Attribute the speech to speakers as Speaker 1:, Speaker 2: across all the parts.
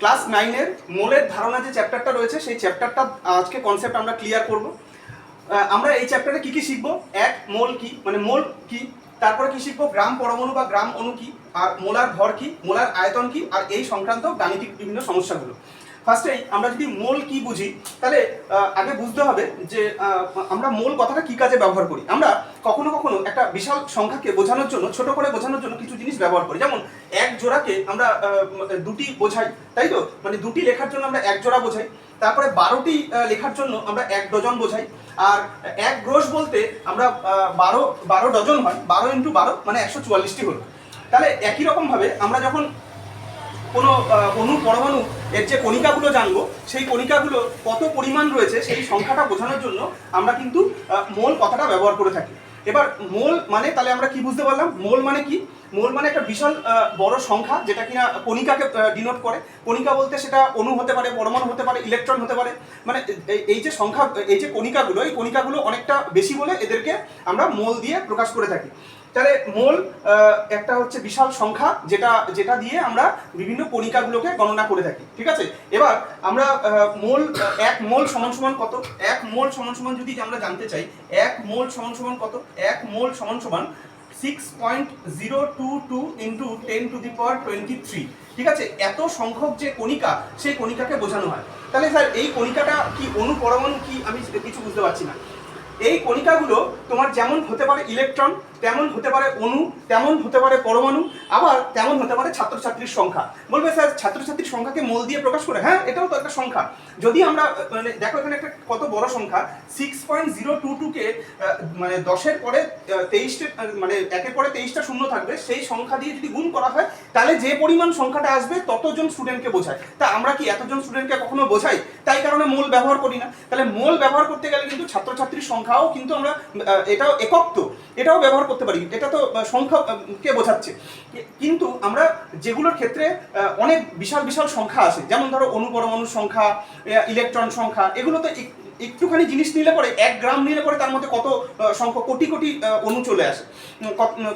Speaker 1: Class নাইনের মোলের ধারণা যে চ্যাপ্টারটা রয়েছে, সেই চ্যাপ্টারটা আজকে কনসেপ্ট আমরা ক্লিয়ার করব। আমরা এই চ্যাপ্টারে কি কি শিখব? এক, মোল কি? মানে মোল কি? তারপরে কি শিখব? গ্রাম পরমাণু বা গ্রাম অণু কি? আর মোলার ঘর কি? মোলার আয়তন কি? আর এই সংক্রান্ত গাণিতিক বিভিন্ন সমস্যাগুলো। ফার্স্টেই আমরা যদি মোল কি বুঝি, তাহলে আগে বুঝতে হবে যে আমরা মোল কথাটা কি কাজে ব্যবহার করি? আমরা কখনো কখনো একটা বিশাল সংখ্যাকে বোঝানোর জন্য, ছোট করে বোঝানোর জন্য কিছু জিনিস ব্যবহার করি। যেমন, এক জোড়াকে আমরা দুটি বোঝাই, তাই তো? মানে দুটি লেখার জন্য আমরা এক জোড়া বোঝাই, তারপরে বারোটি লেখার জন্য আমরা এক ডজন বোঝাই, আর এক গ্রোশ বলতে আমরা বারো বারো ডজন হয়, বারো ইন্টু বারো মানে একশো চুয়াল্লিশটি হলো। তাহলে একই রকমভাবে আমরা যখন কোনো অণু পরমাণু, এর যে কণিকাগুলো জানব, সেই কণিকাগুলো কত পরিমাণ রয়েছে, সেই সংখ্যাটা বোঝানোর জন্য আমরা কিন্তু মোল কথাটা ব্যবহার করে থাকি। এবার মোল মানে তাহলে আমরা কি বুঝতে পারলাম? মোল মানে কি? মোল মানে একটা বিশাল বড় সংখ্যা, যেটা কিনা কণিকাকে ডিনোট করে। কণিকা বলতে সেটা অণু হতে পারে, পরমাণু হতে পারে ইলেকট্রন হতে পারে। মানে এই যে সংখ্যা, এই যে কণিকাগুলো, এই কণিকাগুলো অনেকটা বেশি বলে এদেরকে আমরা মোল দিয়ে প্রকাশ করে থাকি। তাহলে মোল একটা হচ্ছে বিশাল সংখ্যা যেটা যেটা দিয়ে আমরা বিভিন্ন কণিকাগুলোকে গণনা করে থাকি, ঠিক আছে? এবার আমরা মোল এক মোল সমান সমান কত? এক মোল সমান সমান যদি আমরা জানতে চাই, এক মোল সমান সমান কত? এক মোল সমান সমান six point zero two two into ten to the power twenty three ঠিক আছে? এত সংখ্যক যে কণিকা, সেই কণিকাকে বোঝানো হয়। তাহলে স্যার, এই কণিকাটা কি অণু পরমাণু কি? আমি কিছু বুঝতে পারছি না। এই কণিকাগুলো তোমার যেমন হতে পারে ইলেকট্রন তেমন হতে পারে অণু তেমন হতে পারে পরমাণু, আবার তেমন হতে পারে ছাত্রছাত্রীর সংখ্যা। বলবে স্যার, ছাত্রছাত্রীর সংখ্যাকে মোল দিয়ে প্রকাশ করে? হ্যাঁ এটাও তো একটা সংখ্যা। যদি আমরা মানে দেখো এখানে একটা কত বড় সংখ্যা সিক্স পয়েন্ট জিরো টু টুকে মানে দশের পরে তেইশটা মানে একের পরে তেইশটা শূন্য থাকবে, সেই সংখ্যা দিয়ে যদি গুণ করা হয়, তাহলে যে পরিমাণ সংখ্যাটা আসবে, ততজন স্টুডেন্টকে বোঝায়। তা আমরা কি এতজন স্টুডেন্টকে কখনো বোঝাই? তাই কারণে মোল ব্যবহার করি না। তাহলে মোল ব্যবহার করতে গেলে কিন্তু ছাত্রছাত্রীর সংখ্যাও কিন্তু আমরা এটাও একক তো এটাও ব্যবহার করতে পারি। এটা তো সংখ্যা কে বোঝাচ্ছে? কিন্তু আমরা যেগুলোর ক্ষেত্রে অনেক বিশাল বিশাল সংখ্যা আছে। যেমন ধরো অনুপরমাণুর সংখ্যা ইলেকট্রন সংখ্যা, এগুলো তো একটুখানি জিনিস নিলে পরে, এক গ্রাম নিলে পরে তার মধ্যে কত সংখ্যক কোটি কোটি অণু চলে আসে।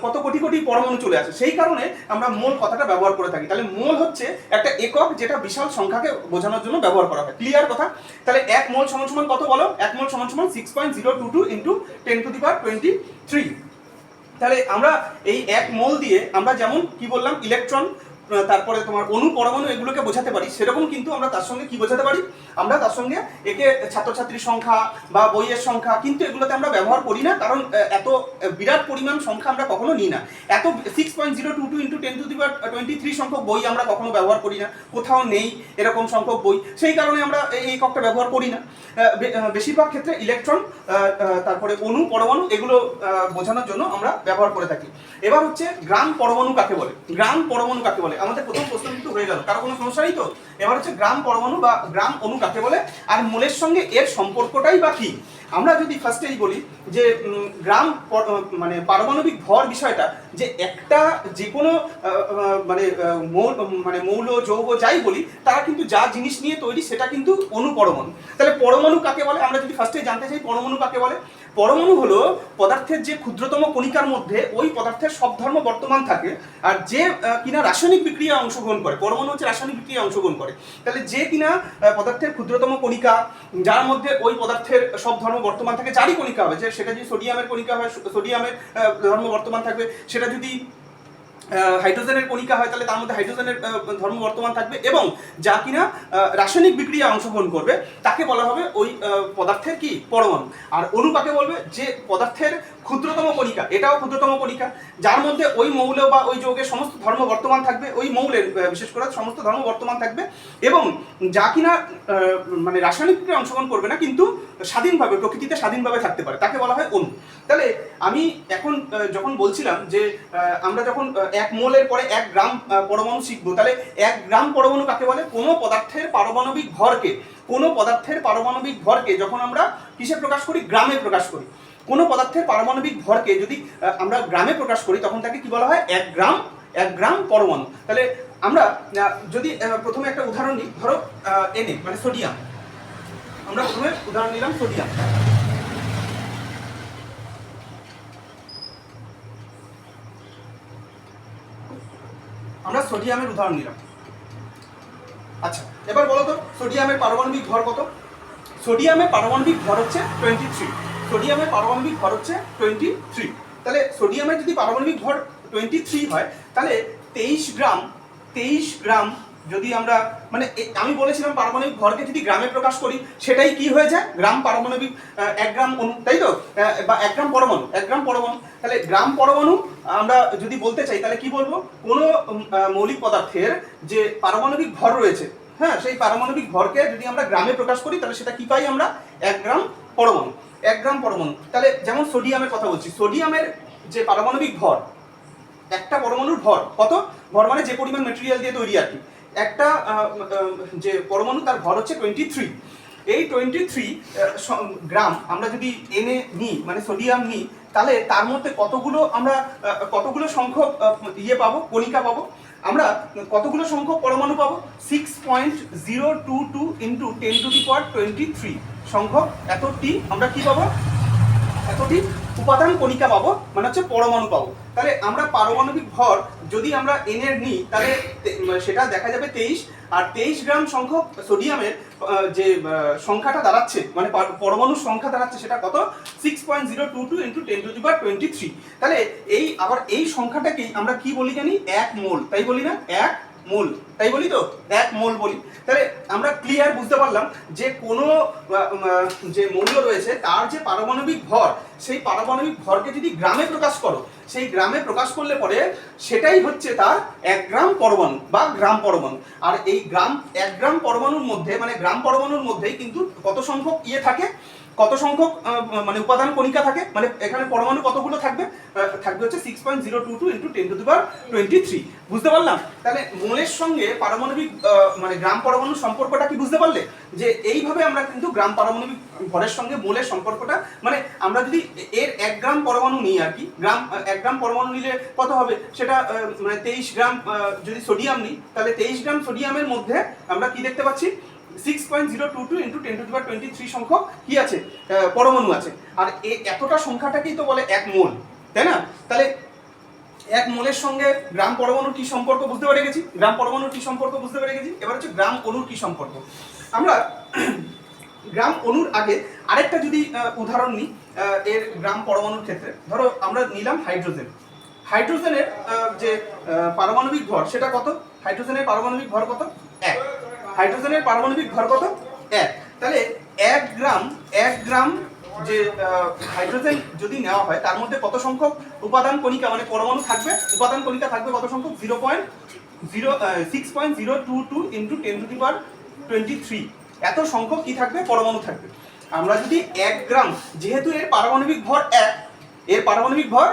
Speaker 1: কত- কোটি কোটি পরমাণু চলে আসে। সেই কারণে আমরা মোল কথাটা ব্যবহার করে থাকি। তাহলে মোল হচ্ছে একটা একক যেটা বিশাল সংখ্যাকে বোঝানোর জন্য ব্যবহার করা হয়। ক্লিয়ার কথা? তাহলে এক মোল সমান সমান কত বলো? এক মোল সমান সমান six point zero two two into ten to the power twenty three তাহলে আমরা এই এক মোল দিয়ে আমরা যেমন কি বললাম ইলেকট্রন তারপরে তোমার অণু পরমাণু এগুলোকে বোঝাতে পারি। সেরকম কিন্তু আমরা তার সঙ্গে কি বোঝাতে পারি? আমরা তার সঙ্গে একে ছাত্রছাত্রীর সংখ্যা বা বইয়ের সংখ্যা, কিন্তু এগুলোতে আমরা ব্যবহার করি না, কারণ এত বিরাট পরিমাণ সংখ্যা আমরা কখনো নিই না। এত six point zero two two into ten to the twenty three সংখ্যক বই আমরা কখনো ব্যবহার করি না। কোথাও নেই এরকম সংখ্যক বই। সেই কারণে আমরা এই এককটা ব্যবহার করি না। বেশিরভাগ ক্ষেত্রে ইলেকট্রন তারপরে অণু পরমাণু এগুলো বোঝানোর জন্য আমরা ব্যবহার করে থাকি। এবার হচ্ছে গ্রাম পরমাণু কাকে বলে? গ্রাম পরমাণু কাকে বলে? আমাদের প্রথম প্রশ্ন কিন্তু হয়ে গেল। কারও কোনো সমস্যা নেই তো? এবার হচ্ছে গ্রাম পরমাণু বা গ্রাম অনু কাকে বলে, আর মূলের সঙ্গে এর সম্পর্কটাই বা কি? আমরা যদি ফার্স্টেই বলি যে গ্রাম মানে পারমাণবিক ভর বিষয়টা যে একটা যে কোনো মানে মৌল মানে মৌল, যৌগ যাই বলি, তারা কিন্তু যা জিনিস নিয়ে তৈরি সেটা কিন্তু অণু পরমাণু তাহলে পরমাণু কাকে বলে? আমরা যদি ফার্স্টে জানতে চাই পরমাণু কাকে বলে? পরমাণু হলো পদার্থের যে ক্ষুদ্রতম কণিকার মধ্যে ওই পদার্থের সব ধর্ম বর্তমান থাকে, আর যে কিনা রাসায়নিক বিক্রিয়া অংশগ্রহণ করে, পরমাণু হচ্ছে রাসায়নিক বিক্রিয়া অংশগ্রহণ করে। তাহলে যে কিনা পদার্থের ক্ষুদ্রতম কণিকা, যার মধ্যে ওই পদার্থের সব ধর্ম বর্তমান থাকে, যারই কণিকা হবে, যে সেটা যদি সোডিয়ামের কণিকা হয় সোডিয়ামের ধর্ম বর্তমান থাকবে, সেটা যদি আহ, হাইড্রোজেনের কণিকা হয়, তাহলে তার মধ্যে হাইড্রোজেনের ধর্ম বর্তমান থাকবে এবং যা কিনা রাসায়নিক বিক্রিয়া অংশগ্রহণ করবে, তাকে বলা হবে ওই পদার্থের কি? পরমাণু। আর অণু কাকে বলবে? যে পদার্থের ক্ষুদ্রতম কণিকা, এটাও ক্ষুদ্রতম কণিকা, যার মধ্যে ওই মৌল বা ওই যৌগের সমস্ত ধর্ম বর্তমান থাকবে, ওই মৌলের বিশেষ করে সমস্ত ধর্ম বর্তমান থাকবে, এবং যা কিনা মানে রাসায়নিক বিক্রিয়া অংশগ্রহণ করবে না, কিন্তু স্বাধীনভাবে, প্রকৃতিতে স্বাধীনভাবে থাকতে পারে, তাকে বলা হয় অণু। তাহলে আমি এখন যখন বলছিলাম যে আমরা যখন এক মোলের পরে এক গ্রাম পরমাণু শিখব। তাহলে এক গ্রাম পরমাণু কাকে বলে? কোনো পদার্থের পারমাণবিক ভরকে। কোনো পদার্থের পারমাণবিক ভরকে যখন আমরা কিসে প্রকাশ করি? গ্রামে প্রকাশ করি। কোনো পদার্থের পারমাণবিক ভরকে যদি আমরা গ্রামে প্রকাশ করি, তখন তাকে কি বলা হয়? এক গ্রাম এক গ্রাম পরমাণু। তাহলে আমরা যদি প্রথমে একটা উদাহরণ নিই ধরো এনে মানে সোডিয়াম। আমরা প্রথমে উদাহরণ নিলাম সোডিয়াম। আমরা সোডিয়ামের উদাহরণ নিলাম। আচ্ছা এবার বলো তো, সোডিয়ামের পারমাণবিক ভর কত? সোডিয়ামের পারমাণবিক ভর হচ্ছে টোয়েন্টি থ্রি সোডিয়ামের পারমাণবিক ভর হচ্ছে টোয়েন্টি থ্রি তাহলে সোডিয়ামের যদি পারমাণবিক ভর টোয়েন্টি থ্রি হয়, তাহলে তেইশ গ্রাম তেইশ গ্রাম যদি আমরা মানে আমি বলেছিলাম পারমাণবিক ভরকে যদি গ্রামে প্রকাশ করি, সেটাই কি হয়ে যায়? গ্রাম পারমাণবিক এক গ্রাম অণু তাই তো? বা এক গ্রাম পরমাণু, এক গ্রাম পরমাণু। তাহলে গ্রাম পরমাণু, আমরা যদি বলতে চাই, তাহলে কি বলব? কোনো মৌলিক পদার্থের যে পারমাণবিক ভর রয়েছে হ্যাঁ সেই পারমাণবিক ভরকে যদি আমরা গ্রামে প্রকাশ করি, তাহলে সেটা কি পাই আমরা? এক গ্রাম পরমাণু। এক গ্রাম পরমাণু। তাহলে যেমন সোডিয়ামের কথা বলছি, সোডিয়ামের যে পারমাণবিক ভর, একটা পরমাণুর ভর, কত? ভর মানে যে পরিমাণ মেটেরিয়াল দিয়ে তৈরি আর কি। একটা যে পরমাণু, তার ভর হচ্ছে টোয়েন্টি থ্রি এই টোয়েন্টি থ্রি গ্রাম আমরা যদি এনে নিই মানে সোডিয়াম নিই, তাহলে তার মধ্যে কতগুলো আমরা কতগুলো সংখ্যক ইয়ে পাবো, কণিকা পাবো? আমরা কতগুলো সংখ্যক পরমাণু পাবো? Six point zero two two into ten to the power twenty three সংখ্যক এতটি আমরা কি পাবো? এতটি উপাদান কণিকা পাবো মানে হচ্ছে পরমাণু পাবো। তাহলে আমরা পারমাণবিক ভর যদি আমরা এনের নিই, তাহলে মানে সেটা দেখা যাবে তেইশ, আর তেইশ গ্রাম সংখ্যক সোডিয়ামের যে সংখ্যাটা দাঁড়াচ্ছে মানে পরমাণুর সংখ্যা দাঁড়াচ্ছে সেটা কত? Six point zero two two into ten to power twenty three তাহলে এই, আবার এই সংখ্যাটাকেই আমরা কি বলি জানি? এক মোল। তাই বলি না? এক মোল। তাই বলি তো? এক মূল বলি। তাহলে আমরা ক্লিয়ার বুঝতে পারলাম যে কোনো যে মৌল রয়েছে, তার যে পারমাণবিক ভর, সেই পারমাণবিক ভরকে যদি গ্রামে প্রকাশ করো, সেই গ্রামে প্রকাশ করলে পরে সেটাই হচ্ছে তার এক গ্রাম পরমাণু বা গ্রাম পরমাণু। আর এই গ্রাম, এক গ্রাম পরমাণুর মধ্যে মানে গ্রাম পরমাণুর মধ্যেই কিন্তু কত সংখ্যক ইয়ে থাকে? কত সংখ্যক মানে উপাদান কণিকা থাকে? মানে এখানে পরমাণু কতগুলো থাকবে? থাকবে হচ্ছে six point zero two two into ten to the power twenty three বুঝতে পারলাম? তাহলে মোলের সঙ্গে পারমাণবিক মানে গ্রাম পরমাণু সম্পর্কটা কি বুঝতে পারলে? যে এইভাবে আমরা কিন্তু গ্রাম পারমাণবিক ভরের সঙ্গে মোলের সম্পর্কটা মানে আমরা যদি এর এক গ্রাম পরমাণু নিই আর কি, গ্রাম, এক গ্রাম পরমাণু নিলে কত হবে? সেটা মানে তেইশ গ্রাম যদি সোডিয়াম নিই, তাহলে তেইশ গ্রাম সোডিয়ামের মধ্যে আমরা কি দেখতে পাচ্ছি? Six point zero two two into ten to twenty three সংখ্যক কি আছে? পরমাণু আছে। আর এতটা সংখ্যাটাকেই তো বলে এক মোল, তাই না? তাহলে এক মোলের সঙ্গে গ্রাম পরমাণুর কি সম্পর্ক বুঝতে পেরে গেছি? গ্রাম পরমাণুর কি সম্পর্ক বুঝতে পেরে গেছি? এবার হচ্ছে গ্রাম অণুর কি সম্পর্ক। আমরা গ্রাম অণুর আগে আরেকটা যদি উদাহরণ নিই এর গ্রাম পরমাণুর ক্ষেত্রে। ধরো আমরা নিলাম হাইড্রোজেন। হাইড্রোজেনের যে পারমাণবিক ভর, সেটা কত? হাইড্রোজেনের পারমাণবিক ভর কত? এক। হাইড্রোজেনের পারমাণবিক ভর কত? এক। তাহলে এক গ্রাম এক গ্রাম যে হাইড্রোজেন যদি নেওয়া হয়, তার মধ্যে কত সংখ্যক উপাদান কণিকা মানে পরমাণু থাকবে? উপাদান কণিকা থাকবে কত সংখ্যক? Zero point zero six point zero two two into ten to the power twenty three এত সংখ্যক কি থাকবে? পরমাণু থাকবে। আমরা যদি এক গ্রাম, যেহেতু এর পারমাণবিক ভর এক এর পারমাণবিক ভর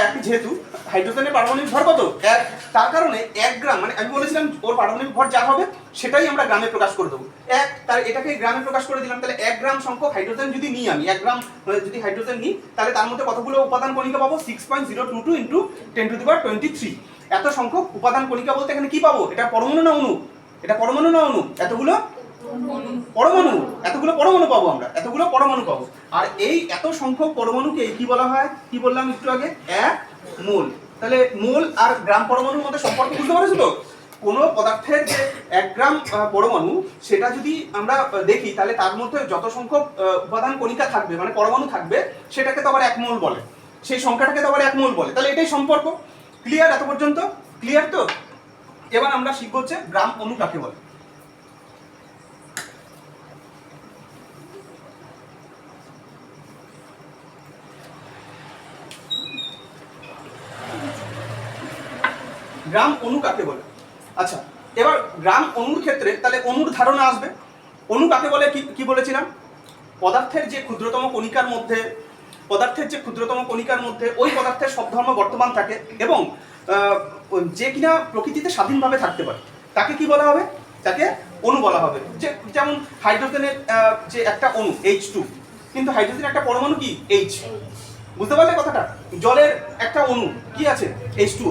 Speaker 1: এক, যেহেতু হাইড্রোজেনের পারমাণবিক ভর কত? এক। তার কারণে এক গ্রাম মানে আমি বলেছিলাম ওর পারমাণবিক ভর যা হবে, সেটাই আমরা গ্রামে প্রকাশ করে দেবো। এক তার এটাকে গ্রামে প্রকাশ করে দিলাম, তাহলে এক গ্রাম সংখ্যক হাইড্রোজেন যদি নিই আমি, এক গ্রাম যদি হাইড্রোজেন নিই, তাহলে তার মধ্যে কতগুলো উপাদান কণিকা পাবো? Six point zero two two into ten to the power twenty three এত সংখ্যক উপাদান কণিকা বলতে এখানে কি পাবো? এটা পরমাণু না অণু? এটা পরমাণু না অণু? এতগুলো পরমাণু, এতগুলো পরমাণু পাবো আমরা, এতগুলো পরমাণু পাবো। আর এই এত সংখ্যক পরমাণুকে কি বলা হয়? কি বললাম একটু আগে? এক মোল। তাহলে মোল আর গ্রাম পরমাণুর মধ্যে সম্পর্ক বুঝতে পারছ তো? কোনো পদার্থের যে এক গ্রাম পরমাণু, সেটা যদি আমরা দেখি, তাহলে তার মধ্যে যত সংখ্যক উপাদান কণিকা থাকবে মানে পরমাণু থাকবে, সেটাকে তো আবার এক মোল বলে। সেই সংখ্যাটাকে তো আবার এক মোল বলে। তাহলে এটাই সম্পর্ক। ক্লিয়ার এত পর্যন্ত? ক্লিয়ার তো? এবার আমরা শিখব হচ্ছে গ্রাম অণু কাকে বলে। গ্রাম অণু কাকে বলে? আচ্ছা এবার গ্রাম অণুর ক্ষেত্রে তাহলে অণুর ধারণা আসবে। অণু কাকে বলে? কি কি বলেছিলাম? পদার্থের যে ক্ষুদ্রতম কণিকার মধ্যে, পদার্থের যে ক্ষুদ্রতম কণিকার মধ্যে ওই পদার্থের সব ধর্ম বর্তমান থাকে এবং যে কিনা প্রকৃতিতে স্বাধীনভাবে থাকতে পারে, তাকে কি বলা হবে? তাকে অণু বলা হবে। যে, যেমন হাইড্রোজেনের যে একটা অণু এইচ টু কিন্তু হাইড্রোজেনের একটা পরমাণু কি? এইচ বুঝতে পারলে কথাটা? জলের একটা অণু কি আছে? এইচ টু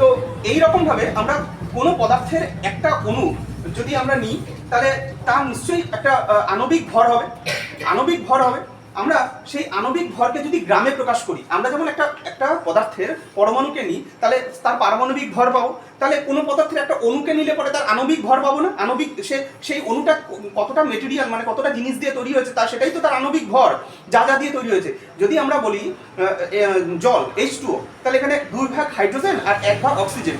Speaker 1: তো এই ভাবে আমরা কোনো পদার্থের একটা অণু যদি আমরা নিই, তাহলে তার নিশ্চয়ই একটা আণবিক ভর হবে। আণবিক ভর হবে। আমরা সেই আণবিক ভরকে যদি গ্রামে প্রকাশ করি, আমরা যেমন একটা একটা পদার্থের পরমাণুকে নিই, তাহলে তার পারমাণবিক ভর পাবো, তাহলে কোনো পদার্থের একটা অণুকে নিলে পরে তার আণবিক ভর পাবো না? আণবিক সে, সেই অণুটা কতটা মেটেরিয়াল মানে কতটা জিনিস দিয়ে তৈরি হয়েছে, তা সেটাই তো তার আণবিক ভর, যা যা দিয়ে তৈরি হয়েছে। যদি আমরা বলি জল এইচ টু তাহলে এখানে দুই ভাগ হাইড্রোজেন আর এক ভাগ অক্সিজেন।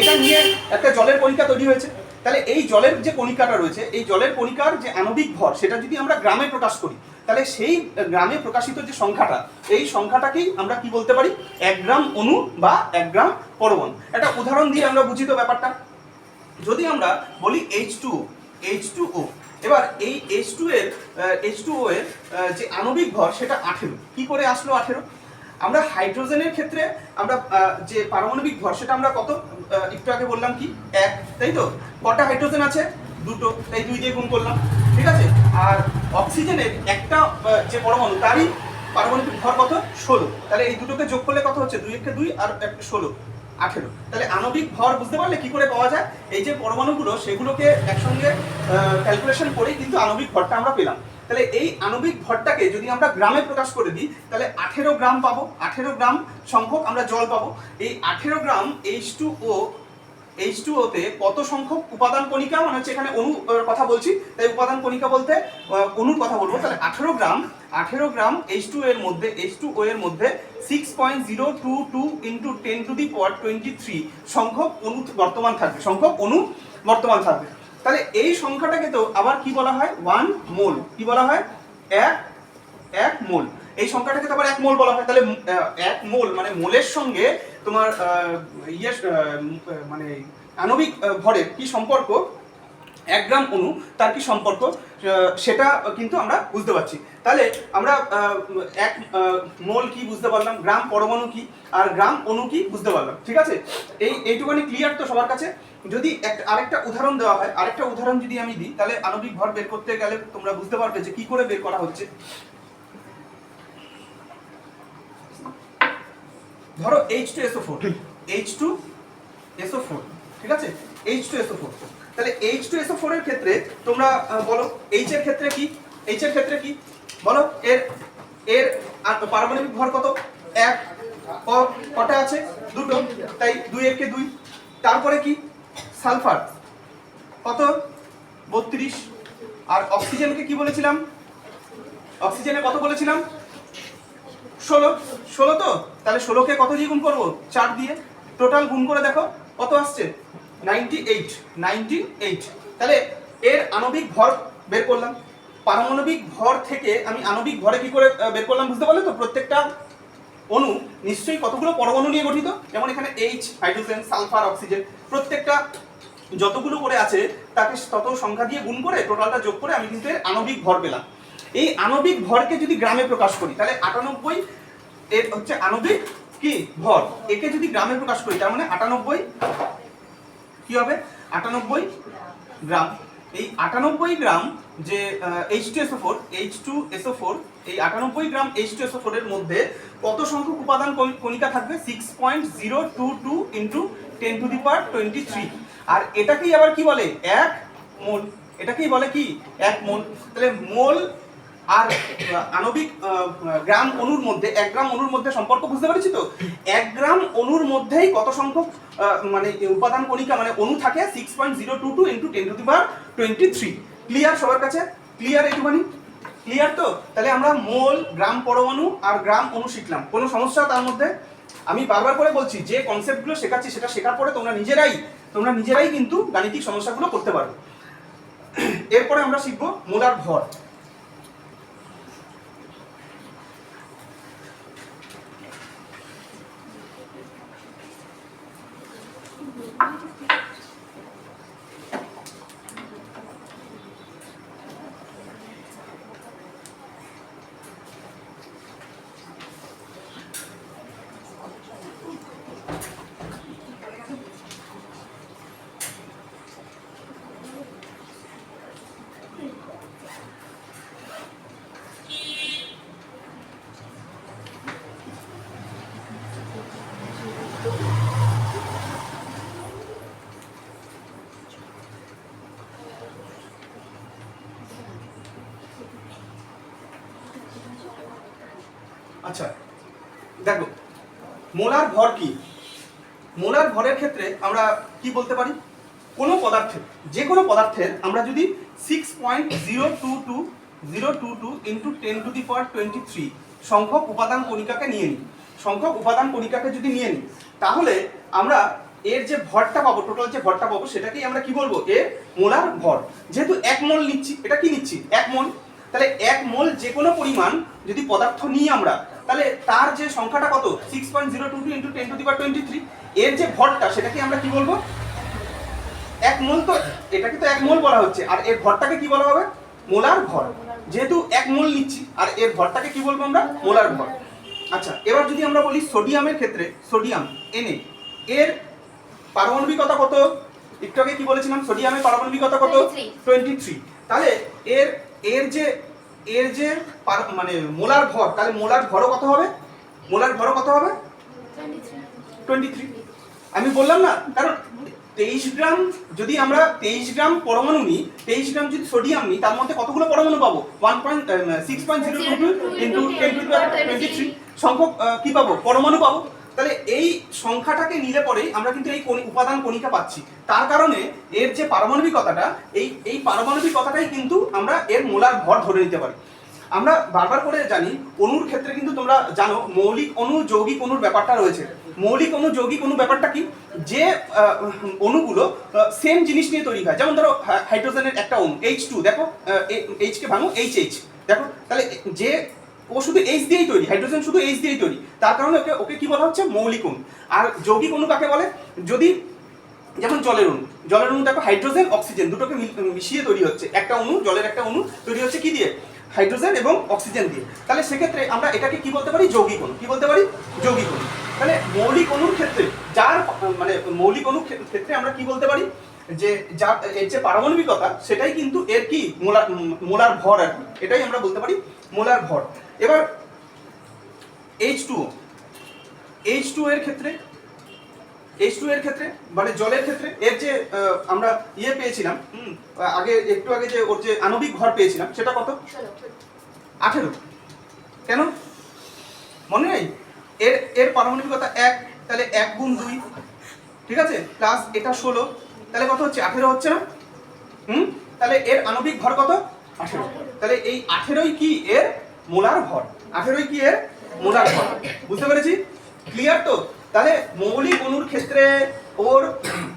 Speaker 1: এটা নিয়ে একটা জলের কণিকা তৈরি হয়েছে। তাহলে এই জলের যে কণিকাটা রয়েছে, এই জলের কণিকার যে আণবিক ভর, সেটা যদি আমরা গ্রামে প্রকাশ করি তাহলে সেই গ্রামে প্রকাশিত যে সংখ্যাটা, এই সংখ্যাটাকেই আমরা কি বলতে পারি? এক গ্রাম অণু বা এক গ্রাম পরমাণু। একটা উদাহরণ দিয়ে আমরা বুঝি তো ব্যাপারটা। যদি আমরা বলি H two H two O এবার এই এইচ টু এর এইচ টু ও এর যে আণবিক ভর, সেটা আঠেরো। কি করে আসলো আঠেরো? আমরা হাইড্রোজেনের ক্ষেত্রে আমরা যে পারমাণবিক ভর, সেটা আমরা কত? একটু আগে বললাম কি? এক, তাই তো? কটা হাইড্রোজেন আছে? দুটো। তাই দুই দিয়ে গুণ করলাম। ঠিক আছে? আর অক্সিজেনের একটা যে পরমাণু, তারই পারমাণবিক ভর কত? ষোলো। তাহলে এই দুটোকে যোগ করলে কত হচ্ছে? দুই একে দুই আর একটা ষোলো। আঠেরো। তাহলে আণবিক ভর বুঝতে পারলে কি করে পাওয়া যায়? এই যে পরমাণুগুলো, সেগুলোকে একসঙ্গে ক্যালকুলেশন করেই কিন্তু আণবিক ভরটা আমরা পেলাম। তাহলে এই আণবিক ভরটাকে যদি আমরা গ্রামে প্রকাশ করে দিই, তাহলে আঠেরো গ্রাম পাবো। আঠেরো গ্রাম সংখ্যক আমরা জল পাবো। এই আঠেরো gram H two O H two ওতে কত সংখ্যক উপাদান কণিকা? মানে হচ্ছে এখানে অণু কথা বলছি। তাই উপাদান কণিকা বলতে অণুর কথা বলব। তাহলে আঠেরো গ্রাম আঠেরো গ্রাম এইচ টু এর মধ্যে এইচ টু ও এর মধ্যে six point zero two two into ten to the power twenty three সংখ্যক অণু বর্তমান থাকবে। সংখ্যক অণু বর্তমান থাকবে। তাহলে এই সংখ্যাটাকে তো আবার কি বলা হয়? ওয়ান মোল কি বলা হয়? এক এক মোল এই সংখ্যাটাকে তো আবার এক মোল বলা হয়। তাহলে এক মোল মানে মোলের সঙ্গে তোমার ইয়ে মানে আণবিক ভরের কি সম্পর্ক? এক গ্রাম অণু, তার কি সম্পর্ক? সেটা কিন্তু আমরা বুঝতে পারছি। তাহলে আমরা এক মোল কি বুঝতে পারলাম? গ্রাম পরমাণু কি? আর গ্রাম অণু কি বুঝতে পারলাম। ঠিক আছে? এই, এইটুখানি ক্লিয়ার তো সবার কাছে? যদি আরেকটা উদাহরণ দেওয়া হয়, আরেকটা উদাহরণ যদি আমি দিই, তাহলে আণবিক ভর বের করতে গেলে তোমরা বুঝতে পারবে যে কি করে বের করা হচ্ছে। ধরো H two S O four H two S O four ঠিক আছে? H two S O four তাহলে H two S O four এর ক্ষেত্রে তোমরা বলো এইচ এর ক্ষেত্রে কি? এইচ এর ক্ষেত্রে কি? বলো এর এর পারমাণবিক ভর কত? এক কটা আছে? দুটো। তাই দুই একে দুই। তারপরে কি? সালফার। কত? বত্রিশ। আর অক্সিজেনকে কি বলেছিলাম? অক্সিজেনে কত বলেছিলাম? ষোলো ষোলো তো? তাহলে ষোলোকে কত দিয়ে গুণ করব? চার দিয়ে। টোটাল গুণ করে দেখো, কত আসছে? নাইনটি এইট নাইনটি এইট তাহলে এর আণবিক ভর বের করলাম। পারমাণবিক ভর থেকে আমি আণবিক ভরে কি করে বের করলাম বুঝতে পারলে তো? প্রত্যেকটা অণু নিশ্চয়ই কতগুলো পরমাণু নিয়ে গঠিত? যেমন এখানে এইচ হাইড্রোজেন সালফার অক্সিজেন প্রত্যেকটা যতগুলো করে আছে, তাকে তত সংখ্যা দিয়ে গুণ করে টোটালটা যোগ করে আমি কিন্তু এর আণবিক ভর পেলাম। এই আণবিক ভরকে যদি গ্রামে প্রকাশ করি, তাহলে আটানব্বই এর হচ্ছে আণবিক কি? ভর। একে যদি গ্রামে প্রকাশ করি, তার মানে আটানব্বই কি হবে? আটানব্বই গ্রাম। এই আটানব্বই গ্রাম যে H two S O four H two S O four এই আটানব্বই গ্রাম এইচ টু এসও ফোরের মধ্যে কত সংখ্যক উপাদান কণি- কণিকা থাকবে? Six point zero two two into ten to the power twenty three আর এটাকেই আবার কি বলে? এক মোল। এটাকেই বলে কি? এক মোল। তাহলে মোল আর আণবিক গ্রাম অণুর মধ্যে, এক গ্রাম অণুর মধ্যে সম্পর্ক বুঝতে পেরেছি তো? এক গ্রাম অণুর মধ্যেই কত সংখ্যক মানে উপাদান কণিকা মানে অণু থাকে? Six point zero two two into ten to the power twenty three clear সবার কাছে? ক্লিয়ার একটুখানি? ক্লিয়ার তো? তাহলে আমরা মোল, গ্রাম পরমাণু আর গ্রাম অণু শিখলাম। কোনো সমস্যা তার মধ্যে? আমি বারবার করে বলছি, যে কনসেপ্টগুলো শেখাচ্ছি, সেটা শেখার পরে তোমরা নিজেরাই তোমরা নিজেরাই কিন্তু গাণিতিক সমস্যাগুলো করতে পারবে এরপরে আমরা শিখব মোলার ভর। আচ্ছা দেখো, মোলার ভর কি? মোলার ভরের ক্ষেত্রে আমরা কি বলতে পারি? কোনো পদার্থের যে কোনো পদার্থের আমরা যদি six point zero two two zero two two into ten to the power twenty three সংখ্যক উপাদান কণিকাকে নিয়ে নিই। সংখ্যক উপাদান কণিকাকে যদি নিয়ে নিই, তাহলে আমরা এর যে ভরটা পাবো টোটাল যে ভরটা পাবো, সেটাকেই আমরা কি বলব? এর মোলার ভর। যেহেতু এক মোল নিচ্ছি, এটা কি নিচ্ছি? এক মোল। তাহলে এক মোল যে কোনো পরিমাণ যদি পদার্থ নিই আমরা তাহলে তার যে সংখ্যাটা কত? Six point zero two two into ten to the power twenty three এর যে ভরটা সেটাকে আমরা কি বলব? এক মোল তো এটাকে তো এক মোল বলা হচ্ছে। আর এর ভরটাকে কি বলা হবে? মোলার ভর। যেহেতু এক মোল নিচ্ছি আর এর ভরটাকে কি বলব আমরা? মোলার ভর। আচ্ছা এবার যদি আমরা বলি সোডিয়ামের ক্ষেত্রে সোডিয়াম এনে এর পারমাণবিকতা কত? একটু আগে কি বলেছিলাম? সোডিয়ামের পারমাণবিকতা কত? টোয়েন্টি থ্রি তাহলে এর এর যে এর যে মানে মোলার ভর তাহলে মোলার ভরও কত হবে? মোলার ভরও কত হবে? টোয়েন্টি থ্রি আমি বললাম না কারণ তেইশ গ্রাম যদি আমরা তেইশ গ্রাম পরমাণু নিই তেইশ গ্রাম যদি সোডিয়াম নিই তার মধ্যে কতগুলো পরমাণু পাবো? One point six point zero two two into twenty three সংখ্যক আহ, কি পাবো? পরমাণু পাবো। তাহলে এই সংখ্যাটাকে নিলে পরেই আমরা কিন্তু এই উপাদান কণিকা পাচ্ছি। তার কারণে এর যে পারমাণবিকতাটা, এই এই পারমাণবিকতাটাই কিন্তু আমরা এর মোলার ভর ধরে নিতে পারি। আমরা বারবার করে জানি, অণুর ক্ষেত্রে কিন্তু তোমরা জানো, মৌলিক অণু, যৌগিক অণুর ব্যাপারটা রয়েছে। মৌলিক অণু, যৌগিক অণু ব্যাপারটা কি? যে অণুগুলো সেম জিনিস নিয়ে তৈরি হয়। যেমন ধরো হাইড্রোজেনের একটা অণু এইচ টু দেখো এইচ কে ভাঙো এইচ এইচ দেখো, তাহলে যে ও শুধু এইচ দিয়েই তৈরি হাইড্রোজেন শুধু এইচ দিয়েই তৈরি। তার কারণে ওকে ওকে কি বলা হচ্ছে? মৌলিক অণু। আর যৌগিক অণু কাকে বলে? যদি যেমন জলের অণু জলের অণু দেখো হাইড্রোজেন অক্সিজেন দুটোকে মিশিয়ে তৈরি হচ্ছে। একটা অণু, জলের একটা অণু তৈরি হচ্ছে কি দিয়ে? হাইড্রোজেন এবং অক্সিজেন দিয়ে। তাহলে সেক্ষেত্রে আমরা এটাকে কি বলতে পারি? যৌগিক অণু। কি বলতে পারি? যৌগিক অণু। তাহলে মৌলিক অণুর ক্ষেত্রে যার মানে মৌলিক অণুর ক্ষেত্রে আমরা কি বলতে পারি? যে যার এর যে পারমাণবিকতা, সেটাই কিন্তু এর কি? মোলার মোলার ভর আর এটাই আমরা বলতে পারি মোলার ভর। এবার এইচ টু এইচ টু এর ক্ষেত্রে এইচ টু এর ক্ষেত্রে মানে জলের ক্ষেত্রে এর যে আমরা ইয়ে পেয়েছিলাম আগে একটু আগে যে ওর যে আণবিক ভর পেয়েছিলাম সেটা কত? আঠেরো। কেন? মনে নেই? এর এর পারমাণবিকতা এক তাহলে এক গুণ দুই। ঠিক আছে? প্লাস এটা ষোলো। তাহলে কত হচ্ছে? আঠেরো হচ্ছে না? হুম? তাহলে এর আণবিক ভর কত? আঠেরো। তাহলে এই আঠেরোই কি? এর মোলার ভর আঠেরোই কি এর? মোলার ভর বুঝতে পেরেছি? ক্লিয়ার তো? তাহলে মৌলিক অণুর ক্ষেত্রে ওর,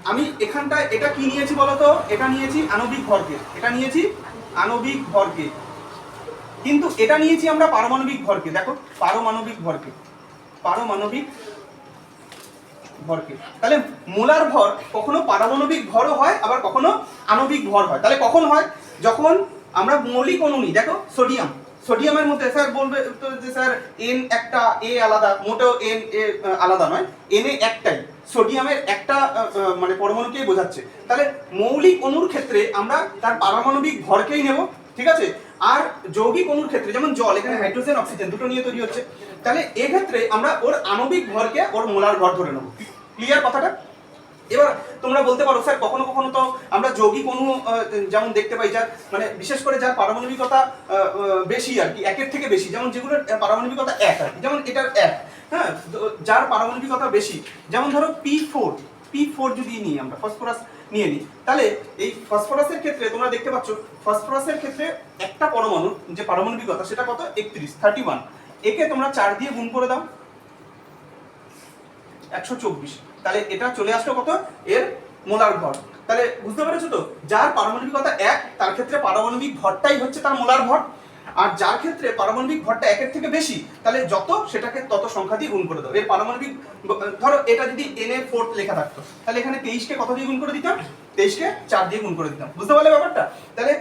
Speaker 1: আমি এখানটায় এটা কি নিয়েছি বলতো? এটা নিয়েছি আণবিক ভরকে। এটা নিয়েছি আণবিক ভরকে। কিন্তু এটা নিয়েছি আমরা পারমাণবিক ভরকে। দেখো, পারমাণবিক ভরকে। পারমাণবিক ভরকে। তাহলে মোলার ভর কখনো পারমাণবিক ভরও হয়, আবার কখনো আণবিক ভর হয়। তাহলে কখন হয়? যখন আমরা মৌলিক অণু নিই। দেখো, সোডিয়াম। সোডিয়ামের মধ্যে স্যার বলবে তো যে স্যার এন একটা এ আলাদা, মোটেও এন এ আলাদা নয়। এন এ একটাই। সোডিয়ামের একটা মানে পরমাণুকেই বোঝাচ্ছে। তাহলে মৌলিক অণুর ক্ষেত্রে আমরা তার পারমাণবিক ভরকেই নেব, ঠিক আছে? আর যৌগিক অণুর ক্ষেত্রে, যেমন জল, এখানে হাইড্রোজেন অক্সিজেন দুটো নিয়ে তৈরি হচ্ছে। তাহলে এক্ষেত্রে আমরা ওর আণবিক ভরকে ওর মোলার ভর ধরে নেব। ক্লিয়ার কথাটা? এবার তোমরা বলতে পারো স্যার কখনো কখনো তো আমরা যৌগিক আহ, যেমন দেখতে পাই যার মানে বিশেষ করে যার পারমাণবিকতা বেশি আর কি একের থেকে বেশি যেমন যেগুলোর পারমাণবিকতা এক আর কি যেমন এটার এক হ্যাঁ যার পারমাণবিকতা বেশি যেমন ধরো পি ফোর পি ফোর যদি নিই আমরা ফসফরাস নিয়ে নিই তাহলে এই ফসফরাসের ক্ষেত্রে তোমরা দেখতে পাচ্ছ ফসফরাসের ক্ষেত্রে একটা পরমাণু যে পারমাণবিকতা সেটা কত? একত্রিশ থার্টি ওয়ান একে তোমরা চার দিয়ে গুণ করে দাও একশো চব্বিশ তাহলে এটা চলে আসলো কত? এর মোলার ভর। তাহলে বুঝতে পেরেছ তো? যার পারমাণবিকতা এক, তার ক্ষেত্রে পারমাণবিক ভরটাই হচ্ছে তার মোলার ভর। আর যার ক্ষেত্রে পারমাণবিক ভরটা একের থেকে বেশি, তাহলে যত সেটাকে তত সংখ্যা দিয়ে গুণ করে দাও। এর পারমাণবিক ধরো এটা যদি এন এ ফোর্থ লেখা থাকতো, তাহলে এখানে তেইশকে কত দিয়ে গুণ করে দিতাম? তেইশকে চার দিয়ে গুণ করে দিতাম। বুঝতে পারলে ব্যাপারটা? তাহলে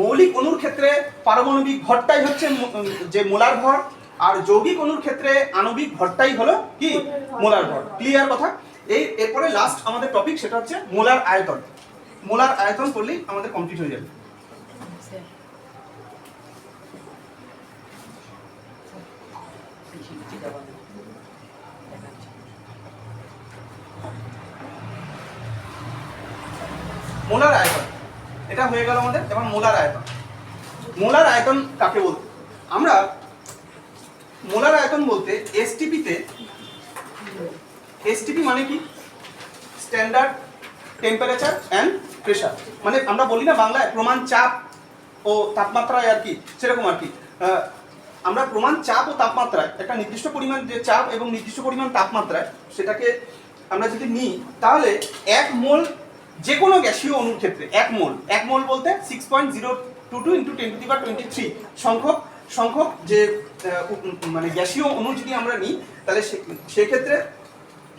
Speaker 1: মৌলিক অণুর ক্ষেত্রে পারমাণবিক ভরটাই হচ্ছে যে মোলার ভর আর যৌগিক অণুর ক্ষেত্রে আণবিক ভরটাই হলো কি? মোলার ভর। ক্লিয়ার কথা? এই এরপরে লাস্ট আমাদের টপিক সেটা হচ্ছে মোলার আয়তন। মোলার আয়তন করলেই আমাদের কমপ্লিট হয়ে যাবে। মোলার আয়তন। এটা হয়ে গেল আমাদের, এবার মোলার আয়তন। মোলার আয়তন কাকে বলব? আমরা মোলার আয়তন বলতে এসটিপিতে এসটিপি মানে কি? স্ট্যান্ডার্ড টেম্পারেচার অ্যান্ড প্রেশার মানে আমরা বলি না বাংলায় প্রমাণ চাপ ও তাপমাত্রায় আর কি, সেরকম আর কি। আমরা প্রমাণ চাপ ও তাপমাত্রায়, একটা নির্দিষ্ট পরিমাণ যে চাপ এবং নির্দিষ্ট পরিমাণ তাপমাত্রায় সেটাকে আমরা যদি নিই, তাহলে এক মোল যে কোনো গ্যাসীয় অণুর ক্ষেত্রে, এক মোল এক মোল বলতে six point zero two two into ten to the twenty three সংখ্যক সংখ্যক যে মানে গ্যাসীয় অণু যদি আমরা নিই, তাহলে সেক্ষেত্রে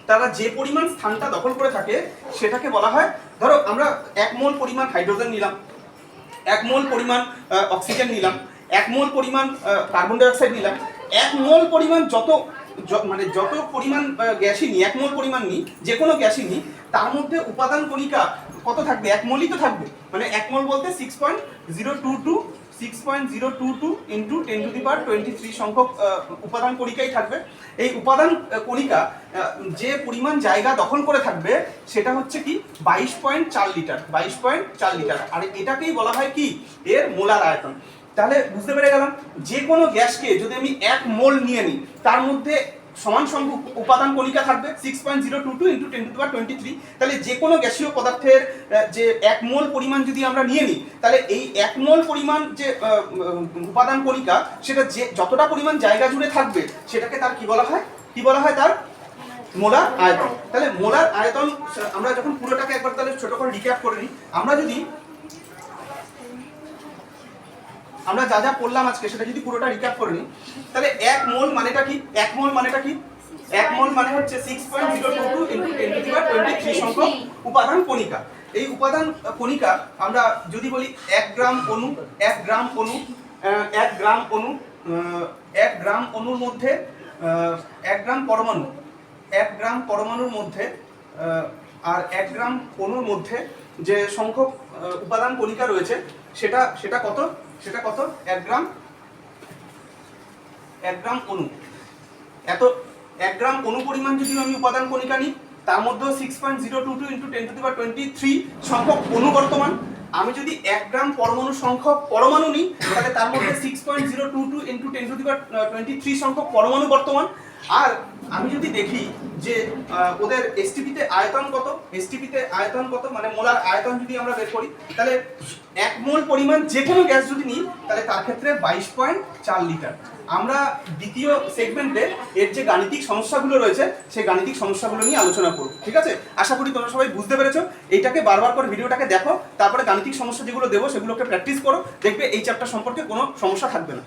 Speaker 1: তারা যে পরিমাণ স্থানটা দখল করে থাকে, সেটাকে বলা হয়, ধরো আমরা এক মোল পরিমাণ হাইড্রোজেন নিলাম, এক মোল পরিমাণ অক্সিজেন নিলাম, এক মোল পরিমাণ কার্বন ডাইঅক্সাইড নিলাম, এক মোল পরিমাণ যত মানে যত পরিমাণ গ্যাসই নিই, এক মোল পরিমাণ নিই, যে কোনো গ্যাসই নিই, তার মধ্যে উপাদান কণিকা কত থাকবে? এক মোলই তো থাকবে। মানে এক মোল বলতে six point zero two two six point zero two two into ten to the twenty three সংখ্যক উপাদান কণিকাই থাকবে। এই উপাদান কণিকা যে পরিমাণ জায়গা দখল করে থাকবে, সেটা হচ্ছে কি বাইশ পয়েন্ট চার লিটার, বাইশ পয়েন্ট চার লিটার। আর এটাকেই বলা হয় কি? এর মোলার আয়তন। তাহলে বুঝতে পেরে গেলাম, যে কোনো গ্যাসকে যদি আমি এক মোল নিয়ে নিই, তার মধ্যে সমান সংখ্যক উপাদান কণিকা থাকবে six point zero two two into ten to twenty three তাহলে যে কোনো গ্যাসীয় পদার্থের যে এক মোল পরিমাণ যদি আমরা নিয়ে নিই, তাহলে এই এক মোল পরিমাণ যে উপাদান কণিকা, সেটা যে, যতটা পরিমাণ জায়গা জুড়ে থাকবে, সেটাকে তার কি বলা হয়? কি বলা হয় তার? মোলার আয়তন। তাহলে মোলার আয়তন আমরা যখন পুরোটাকে একবার তাহলে ছোট করে রিক্যাপ করে নিই, আমরা যদি আমরা যা যা পড়লাম আজকে সেটা যদি পুরোটা রিক্যাপ করে নিই, তাহলে এক মোল মানেটা কি? এক মোল মানেটা কি? এক মোল মানে হচ্ছে six point zero two two into ten to twenty three সংখ্যক উপাদান কণিকা। এই উপাদান কণিকা আমরা যদি বলি এক গ্রাম অণু, এক গ্রাম অণু এক গ্রাম অণু এক গ্রাম অণুর মধ্যে এক গ্রাম পরমাণু, এক গ্রাম পরমাণুর মধ্যে আর এক গ্রাম অণুর মধ্যে যে সংখ্যক উপাদান কণিকা রয়েছে, সেটা সেটা কত? সেটা কত? এক গ্রাম? এক গ্রাম অণু এত, এক গ্রাম অণু পরিমাণ যদি আমি উপাদান কণিকা নিই, তার মধ্যেও six point zero two two into ten to the twenty three সংখ্যক অণু বর্তমান। আমি যদি এক গ্রাম পরমাণু সংখ্যক পরমাণু নিই, তাহলে তার মধ্যে six point zero two two into ten to the twenty three সংখ্যক পরমাণু বর্তমান। আর আমি যদি দেখি যে ওদের এসটিপিতে আয়তন কত? এসটিপিতে আয়তন কত? মানে মোলার আয়তন যদি আমরা বের করি, তাহলে এক মোল পরিমাণ যে কোনো গ্যাস যদি নিই, তাহলে তার ক্ষেত্রে বাইশ পয়েন্ট চার লিটার। আমরা দ্বিতীয় সেগমেন্টে এর যে গাণিতিক সমস্যাগুলো রয়েছে, সেই গাণিতিক সমস্যাগুলো নিয়ে আলোচনা করব, ঠিক আছে? আশা করি তোমরা সবাই বুঝতে পেরেছ। এইটাকে বারবার করে ভিডিওটাকে দেখো, তারপরে গাণিতিক সমস্যা যেগুলো দেবো, সেগুলোকে প্র্যাকটিস করো, দেখবে এই চ্যাপ্টার সম্পর্কে কোনো সমস্যা থাকবে না।